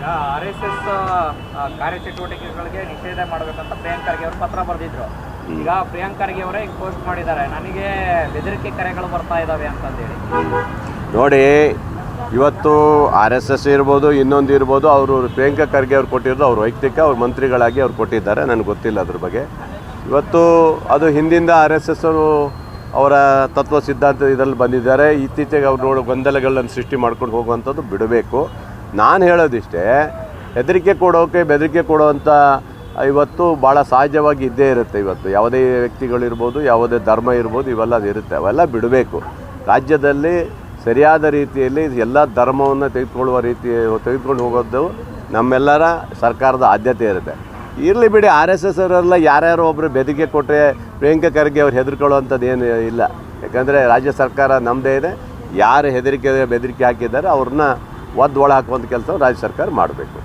ಈಗ R S S ಕಾರ್ಯಚಟುವಟಿಕೆಗಳಿಗೆ ನಿಷೇಧ ಮಾಡಬೇಕಂತ ಪ್ರಿಯಾಂಕ್ ಖರ್ಗೆ ಅವರು ಪತ್ರ ಬರೆದಿದ್ರು. ಈಗ ಪ್ರಿಯಾಂಕ್ ಖರ್ಗೆ ಅವರೇ ಈಗ ಪೋಸ್ಟ್ ಮಾಡಿದ್ದಾರೆ. ನನಗೆ ಬೆದರಿಕೆ ಕರೆಗಳು ಬರ್ತಾ ಇದ್ದಾವೆ ಅಂತಂದೇಳಿ. ನೋಡಿ ಇವತ್ತು ಆರ್ ಎಸ್ ಎಸ್ ಇರ್ಬೋದು ಇನ್ನೊಂದು ಇರ್ಬೋದು ಅವರು ಪ್ರಿಯಾಂಕಾ ಖರ್ಗೆ ಅವ್ರು ಕೊಟ್ಟಿರೋದು ಅವ್ರ ವೈಯಕ್ತಿಕ ಅವ್ರ ಮಂತ್ರಿಗಳಾಗಿ ಅವ್ರು ಕೊಟ್ಟಿದ್ದಾರೆ. ನನಗೆ ಗೊತ್ತಿಲ್ಲ ಅದ್ರ ಬಗ್ಗೆ. ಇವತ್ತು ಅದು ಹಿಂದಿಂದ ಆರ್ ಎಸ್ ಎಸ್ ಅವರು ಅವರ ತತ್ವ ಸಿದ್ಧಾಂತ ಇದರಲ್ಲಿ ಬಂದಿದ್ದಾರೆ. ಇತ್ತೀಚೆಗೆ ಅವ್ರು ನೋಡೋ ಗೊಂದಲಗಳನ್ನು ಸೃಷ್ಟಿ ಮಾಡ್ಕೊಂಡು ಹೋಗುವಂಥದ್ದು ಬಿಡಬೇಕು. ನಾನು ಹೇಳೋದಿಷ್ಟೇ, ಹೆದರಿಕೆ ಕೊಡೋಕೆ ಬೆದರಿಕೆ ಕೊಡುವಂಥ ಇವತ್ತು ಭಾಳ ಸಹಜವಾಗಿ ಇದ್ದೇ ಇರುತ್ತೆ ಇವತ್ತು. ಯಾವುದೇ ವ್ಯಕ್ತಿಗಳಿರ್ಬೋದು, ಯಾವುದೇ ಧರ್ಮ ಇರ್ಬೋದು, ಇವೆಲ್ಲ ಇರುತ್ತೆ. ಅವೆಲ್ಲ ಬಿಡಬೇಕು. ರಾಜ್ಯದಲ್ಲಿ ಸರಿಯಾದ ರೀತಿಯಲ್ಲಿ ಎಲ್ಲ ಧರ್ಮವನ್ನು ತೆಗೆದುಕೊಳ್ಳುವ ರೀತಿ, ತೆಗೆದುಕೊಂಡು ಹೋಗೋದು ನಮ್ಮೆಲ್ಲರ ಸರ್ಕಾರದ ಆದ್ಯತೆ ಇರುತ್ತೆ. ಇರಲಿ ಬಿಡಿ, ಆರ್ ಎಸ್ ಎಸ್ ಅವರೆಲ್ಲ ಯಾರ್ಯಾರು ಒಬ್ಬರು ಬೆದರಿಕೆ ಕೊಟ್ಟರೆ ಪ್ರಿಯಾಂಕಾ ಖರ್ಗೆ ಅವ್ರು ಹೆದರ್ಕೊಳ್ಳುವಂಥದ್ದು ಏನು ಇಲ್ಲ. ಯಾಕಂದರೆ ರಾಜ್ಯ ಸರ್ಕಾರ ನಮ್ಮದೇ ಇದೆ. ಯಾರು ಹೆದರಿಕೆ, ಬೆದರಿಕೆ ಹಾಕಿದ್ದಾರೆ, ಅವ್ರನ್ನ ಒದ್ದು ಒಳ ಹಾಕುವಂಥ ಕೆಲಸ ರಾಜ್ಯ ಸರ್ಕಾರ ಮಾಡಬೇಕು.